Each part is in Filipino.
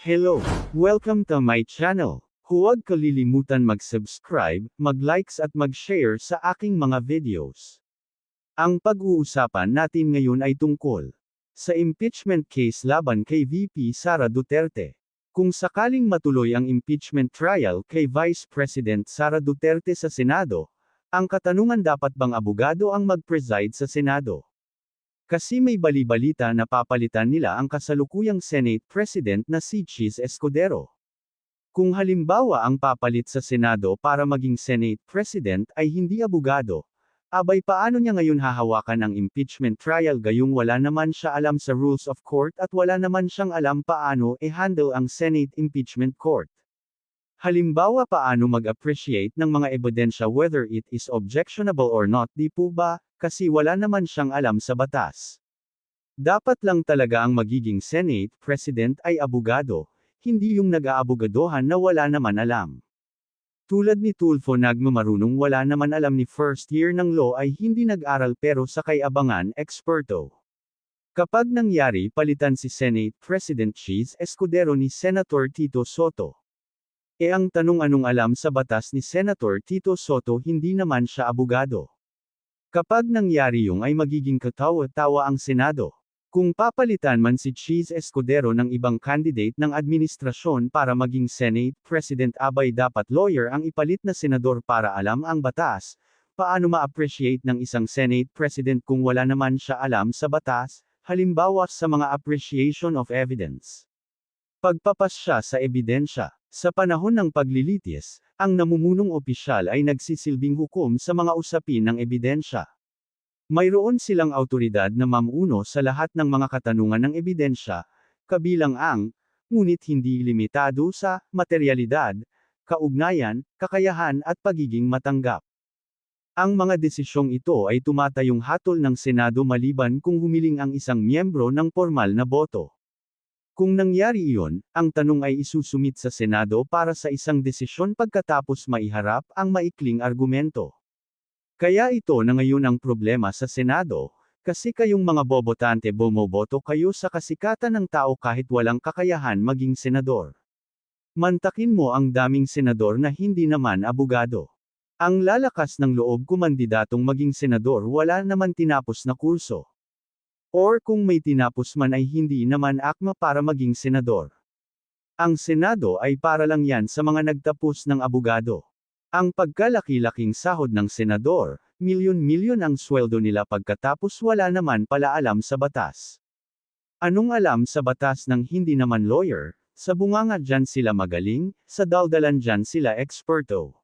Hello! Welcome to my channel. Huwag kalilimutan mag-subscribe, mag-likes at mag-share sa aking mga videos. Ang pag-uusapan natin ngayon ay tungkol sa impeachment case laban kay VP Sara Duterte. Kung sakaling matuloy ang impeachment trial kay Vice President Sara Duterte sa Senado, ang katanungan dapat bang abogado ang mag-preside sa Senado? Kasi may balibalita na papalitan nila ang kasalukuyang Senate President na si Cheese Escudero. Kung halimbawa ang papalit sa Senado para maging Senate President ay hindi abogado, abay paano niya ngayon hahawakan ang impeachment trial gayong wala naman siya alam sa rules of court at wala naman siyang alam paano e-handle ang Senate Impeachment Court. Halimbawa paano mag-appreciate ng mga ebidensya whether it is objectionable or not di po ba, kasi wala naman siyang alam sa batas. Dapat lang talaga ang magiging Senate President ay abogado, hindi yung nag-aabogadohan na wala naman alam. Tulad ni Tulfo nagmamarunong wala naman alam ni first year ng law ay hindi nag-aral pero sakay abangan eksperto. Kapag nangyari palitan si Senate President Cheese Escudero ni Senator Tito Soto. E ang tanong anong alam sa batas ni Senator Tito Soto hindi naman siya abogado. Kapag nangyari yung ay magiging katawa-tawa ang Senado. Kung papalitan man si Cheese Escudero ng ibang candidate ng administrasyon para maging Senate President abay dapat lawyer ang ipalit na senador para alam ang batas, paano ma-appreciate ng isang Senate President kung wala naman siya alam sa batas, halimbawa sa mga appreciation of evidence. Pagpapas siya sa ebidensya. Sa panahon ng paglilitis, ang namumunong opisyal ay nagsisilbing hukom sa mga usapin ng ebidensya. Mayroon silang autoridad na mamuno sa lahat ng mga katanungan ng ebidensya, kabilang ang, ngunit hindi limitado sa, materyalidad, kaugnayan, kakayahan at pagiging matanggap. Ang mga desisyong ito ay tumatayong hatol ng Senado maliban kung humiling ang isang miyembro ng formal na boto. Kung nangyari iyon, ang tanong ay isusumit sa Senado para sa isang desisyon pagkatapos maiharap ang maikling argumento. Kaya ito na ngayon ang problema sa Senado, kasi kayong mga bobotante bumoboto kayo sa kasikatan ng tao kahit walang kakayahan maging senador. Mantakin mo ang daming senador na hindi naman abogado. Ang lalakas ng loob kumandidatong maging senador wala naman tinapos na kurso. Or kung may tinapos man ay hindi naman akma para maging senador. Ang Senado ay para lang yan sa mga nagtapos ng abogado. Ang pagkalaki-laking sahod ng senador, milyon-milyon ang sweldo nila pagkatapos wala naman pala alam sa batas. Anong alam sa batas ng hindi naman lawyer, sa bunganga dyan sila magaling, sa daldalan dyan sila eksperto.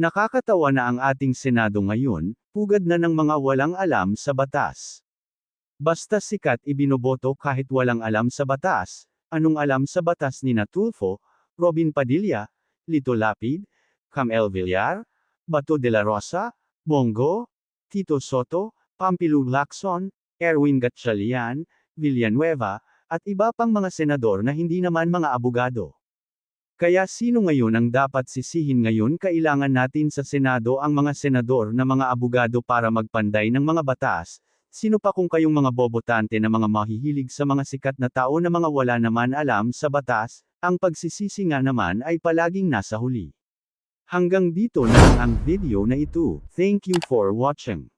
Nakakatawa na ang ating Senado ngayon, pugad na ng mga walang alam sa batas. Basta sikat ibinoboto kahit walang alam sa batas, anong alam sa batas ni Natulfo, Robin Padilla, Lito Lapid, Cam El Villar, Bato de la Rosa, Bongo, Tito Soto, Pampilu Lacson, Erwin Gatchalian, Villanueva, at iba pang mga senador na hindi naman mga abogado. Kaya sino ngayon ang dapat sisihin ngayon? Kailangan natin sa Senado ang mga senador na mga abogado para magpanday ng mga batas, Sino pa kung kayong mga bobotante na mga mahihilig sa mga sikat na tao na mga wala naman alam sa batas, ang pagsisisi nga naman ay palaging nasa huli. Hanggang dito na ang video na ito. Thank you for watching.